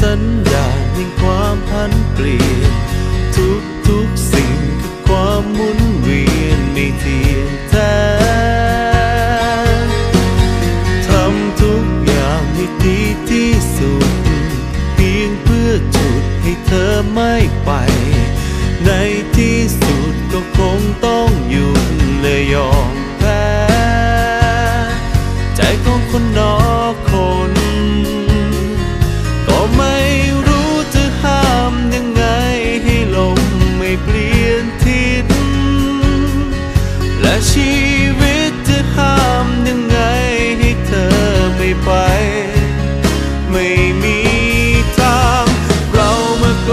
สัญญาณแห่งความพันเปลี่ยน ทุกทุกสิ่งคือความหมุนเวียนไม่เทียงแท้ทำทุกอย่างให้ดีที่สุด เพียงเพื่อจุดให้เธอไม่ไป ในที่สุดก็คงต้องหยุดและยอม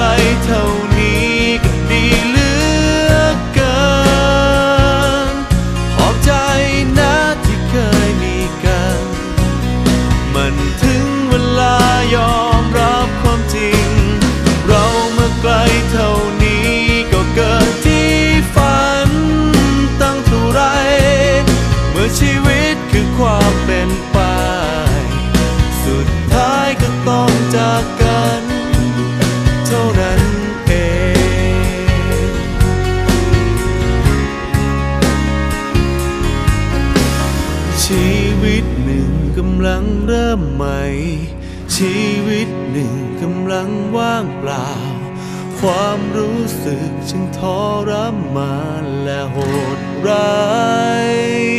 ไลเท่านี้ก็ดีเหลือเกินขอบใจนะที่เคยมีกัน มันถึงเวลายอมรับความจริง เราเมื่อไกลเท่านี้ก็เกิดที่ฝันตั้งเท่าไร เมื่อชีวิตคือความเป็นไปำลังเริ่มใหม่ ชีวิตหนึ่งกำลังว่างเปล่า ความรู้สึกจึงทรมานและโหดร้าย